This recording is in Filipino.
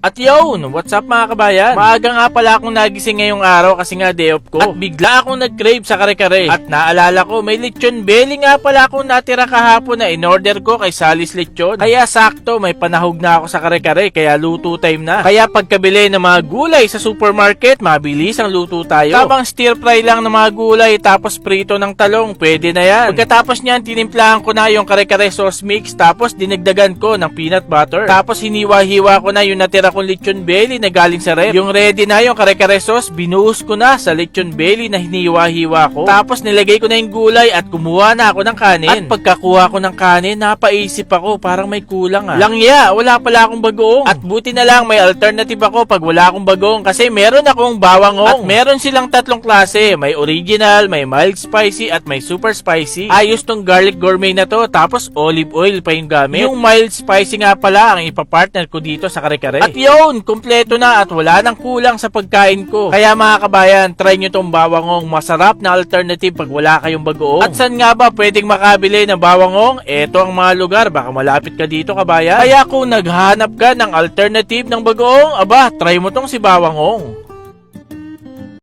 At yun, what's up mga kabayan? Maaga nga pala akong nagising ngayong araw kasi nga day off ko. At bigla akong nag-crave sa kare-kare. At naalala ko, may lechon belly nga pala akong natira kahapon na in-order ko kay Salis Lechon. Kaya sakto, may panahog na ako sa kare-kare, kaya luto time na. Kaya pagkabili ng mga gulay sa supermarket, mabilis ang luto tayo. Tabang stir fry lang ng mga gulay tapos prito ng talong, pwede na yan. Pagkatapos niyan, tinimplahan ko na yung kare-kare sauce mix tapos dinagdagan ko ng peanut butter. Tapos hiniwa-hiwa ko na yung natira kong lechon belly na galing sa ref. Yung ready na yung kare-kare sauce, binuhos ko na sa lechon belly na hiniwa-hiwa ko. Tapos nilagay ko na yung gulay at kumuha na ako ng kanin. At pagkakuha ko ng kanin, napaisip ako parang may kulang ah. Langya, wala pala akong bagoong. At buti na lang may alternative ako pag wala akong bagoong kasi meron akong bawangong. At meron silang tatlong klase. May original, may mild spicy at may super spicy. Ayos tong garlic gourmet na to. Tapos olive oil pa yung gamit. Yung mild spicy nga pala ang ipapartner ko dito sa kare-kare. At yun, kumpleto na at wala nang kulang sa pagkain ko. Kaya mga kabayan, try nyo tong bawangong masarap na alternative pag wala kayong bagoong. At saan nga ba pwedeng makabili ng bawangong? Eto ang mga lugar, baka malapit ka dito kabayan. Kaya kung naghanap ka ng alternative ng bagoong, aba, try mo tong si bawangong.